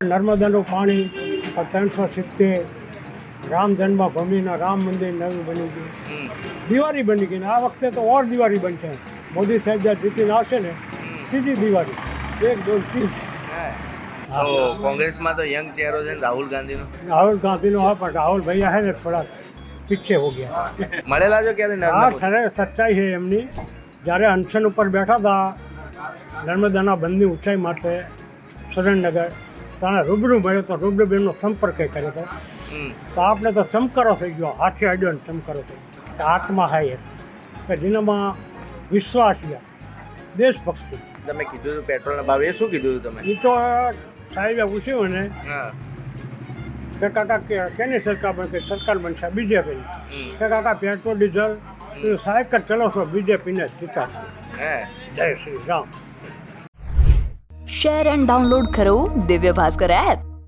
નર્મદાનું પાણી ત્રણસો સિત્તેર રામ જન્મભૂમિના રામ મંદિર નવું બની ગયું. દિવાળી બની ગઈ ને આ વખતે તો ઓર દિવાળી બનશે. મોદી સાહેબ જ્યાં જીતીને આવશે ને ત્રીજી દિવાળી. એક દોઢ ત્રીસ કોંગ્રેસમાં તો યંગ ચહેરો છે રાહુલ ગાંધીનો. રાહુલ ગાંધીનો હા પણ રાહુલ ભાઈ હે ને થોડા પીછે હો ગયા. મળેલા છો ક્યારે હા સરે સચ્ચાઈ છે એમની. જ્યારે અનશન ઉપર બેઠા હતા નર્મદાના બંધની ઊંચાઈ માટે સુરેન્દ્રનગર ત્યાં રૂબરૂ મળ્યો તો રૂબરૂબેનનો સંપર્ક કર્યો હતો. તો આપણે તો ચમકારો થઈ ગયો હાથે અડ્યો ને ચમકારો થઈ ગયો. આત્મા હાય કે જેનામાં વિશ્વાસ છે. દેશભક્તિ. તમે કીધું હતું પેટ્રોલના ભાવ એ શું કીધું તમે? એ તો સાહેબે પૂછ્યું ને કે કાકા કે કેની સરકાર બનશે? સરકાર બનશે બીજેપી. હમ. કે કાકા પેટ્રોલ ડીઝલ સાહેબ કે ચલો ચલાવશો બીજેપીને જીતા જીતાશે જય Shri Ram. Share and download करो दिव्य भास्कर ऐप।